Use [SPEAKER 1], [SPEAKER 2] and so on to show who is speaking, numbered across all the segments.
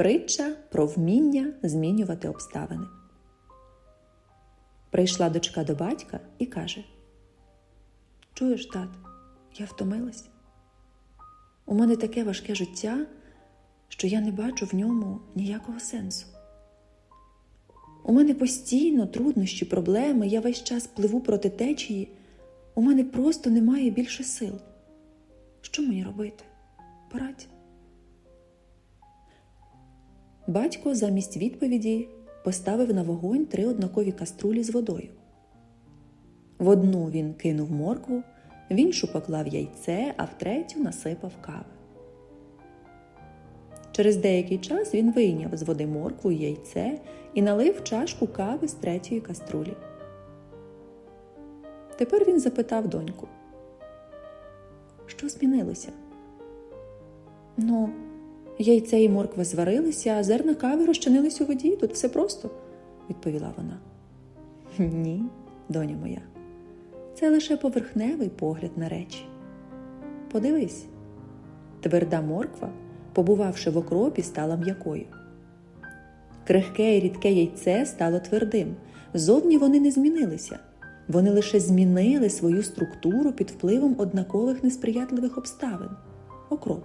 [SPEAKER 1] Притча про вміння змінювати обставини. Прийшла дочка до батька і каже: Чуєш, тат, я втомилась. У мене таке важке життя, що я не бачу в ньому ніякого сенсу. У мене постійно труднощі, проблеми, я весь час пливу проти течії, у мене просто немає більше сил. Що мені робити? Порадь. Батько замість відповіді поставив на вогонь три однакові каструлі з водою. В одну він кинув моркву, в іншу поклав яйце, а в третю насипав кави. Через деякий час він вийняв з води моркву і яйце і налив чашку кави з третьої каструлі. Тепер він запитав доньку, що змінилося? Ну, яйце і морква зварилися, а зерна кави розчинились у воді. Тут все просто, відповіла вона. Ні, доня моя, це лише поверхневий погляд на речі. Подивись, тверда морква, побувавши в окропі, стала м'якою. Крихке і рідке яйце стало твердим. Зовні вони не змінилися. Вони лише змінили свою структуру під впливом однакових несприятливих обставин окроп.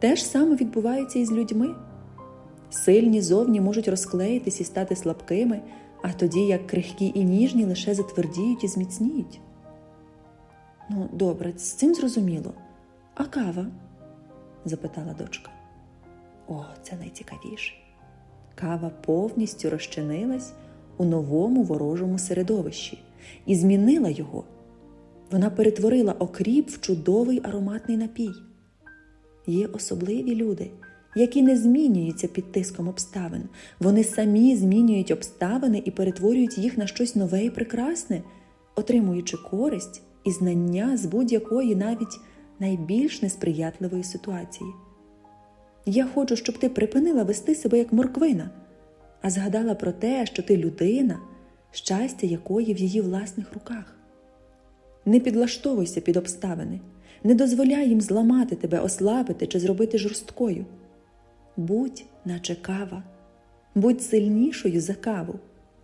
[SPEAKER 1] Те ж саме відбувається і з людьми. Сильні зовні можуть розклеїтись і стати слабкими, а тоді як крихкі і ніжні лише затвердіють і зміцніють. Ну, добре, з цим зрозуміло. А кава? запитала дочка. О, це найцікавіше. Кава повністю розчинилась у новому ворожому середовищі і змінила його. Вона перетворила окріп в чудовий ароматний напій. Є особливі люди, які не змінюються під тиском обставин. Вони самі змінюють обставини і перетворюють їх на щось нове і прекрасне, отримуючи користь і знання з будь-якої навіть найбільш несприятливої ситуації. Я хочу, щоб ти припинила вести себе як морквина, а згадала про те, що ти людина, щастя якої в її власних руках. Не підлаштовуйся під обставини, не дозволяй їм зламати тебе, ослабити чи зробити жорсткою. Будь, наче кава, будь сильнішою за каву,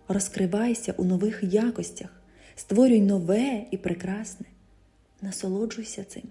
[SPEAKER 1] розкривайся у нових якостях, створюй нове і прекрасне, насолоджуйся цим.